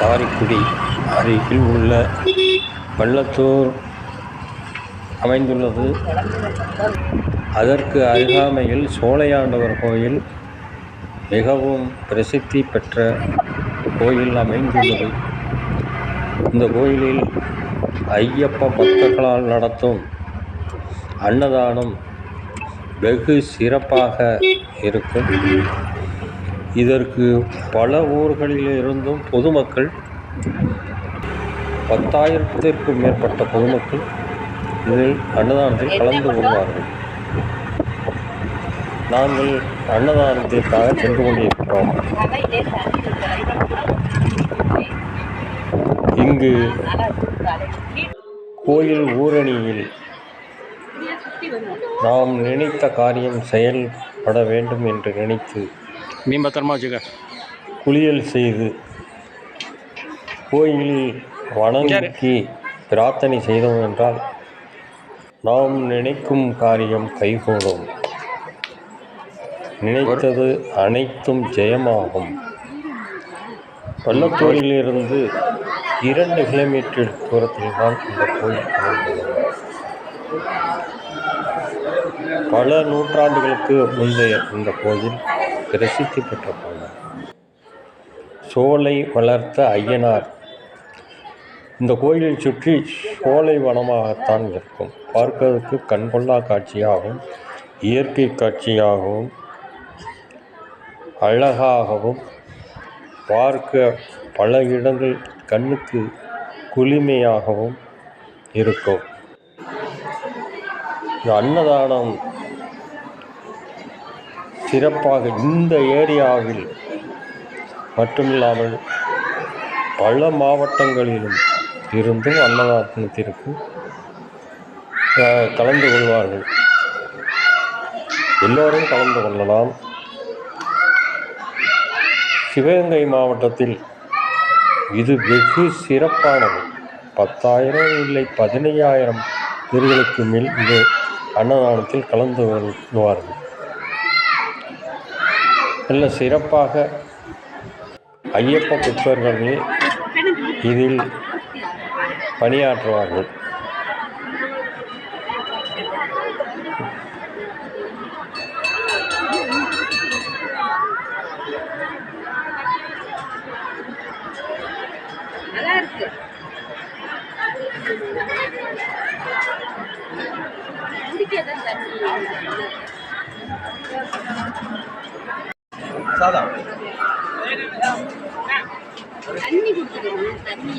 காரைக்குடி அருகில் உள்ள பள்ளத்தூர் அமைந்துள்ளது. அதற்கு அருகாமையில் சோலையாண்டவர் கோயில் மிகவும் பிரசித்தி பெற்ற கோயில் அமைந்துள்ளது. இந்த கோயிலில் ஐயப்ப பக்தர்களால் நடத்தும் அன்னதானம் வெகு சிறப்பாக இருக்கும். இதற்கு பல ஊர்களிலிருந்தும் பொதுமக்கள் பத்தாயிரத்திற்கும் மேற்பட்ட பொதுமக்கள் இதில் அன்னதானத்தில் கலந்து கொள்வார்கள். நாங்கள் அன்னதானத்திற்காக சென்று கொண்டிருக்கிறோம். இங்கு கோயில் ஊரணியில் நாம் நினைத்த காரியம் செயல்பட வேண்டும் என்று நினைத்து மீன் பத்திரமா வச்சுக்க. குளியல் செய்து கோயிலில் வணங்கி பிரார்த்தனை செய்தோம் என்றால் நாம் நினைக்கும் காரியம் கைகூடும். நினைத்தது அனைத்தும் ஜெயமாகும். பள்ளத்தூரிலிருந்து இரண்டு கிலோமீட்டர் தூரத்தில் தான் இந்த கோயில் அமைந்துள்ளது. பல நூற்றாண்டுகளுக்கு முந்தைய இந்த கோயில் பிரசித்தி பெற்ற கோயில் சோலை வளர்த்த ஐயனார். இந்த கோயிலை சுற்றி சோலை வனமாகத்தான் இருக்கும். பார்ப்பதற்கு கண்கொள்ளா காட்சியாகவும் இயற்கை காட்சியாகவும் அழகாகவும் பார்க்க பல இடங்கள் கண்ணுக்கு குளிமையாகவும் இருக்கும். இந்த அன்னதானம் சிறப்பாக இந்த ஏரியாவில் மட்டுமில்லாமல் பல மாவட்டங்களிலும் இருந்தும் அன்னதானத்திற்கு கலந்து கொள்வார்கள். எல்லோரும் கலந்து கொள்ளலாம். சிவகங்கை மாவட்டத்தில் இது வெகு சிறப்பானது. பத்தாயிரம் இல்லை பதினையாயிரம் பேர்களுக்கு மேல் இது அன்னதானத்தில் கலந்து கொள்வார்கள். நல்ல சிறப்பாக ஐயப்ப புத்தர்கள் இதில் பணியாற்றுவார்கள் Thank you. குடிக்கதான் தண்ணி சாதா தண்ணி கொடுத்துருங்க தண்ணி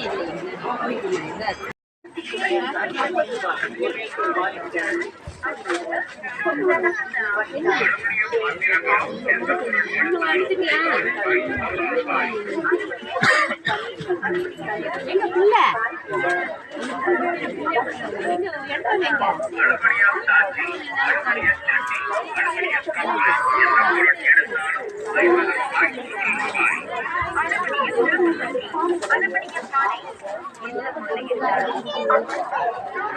இல்லை குடிக்கணும் இதான் எங்க புள்ள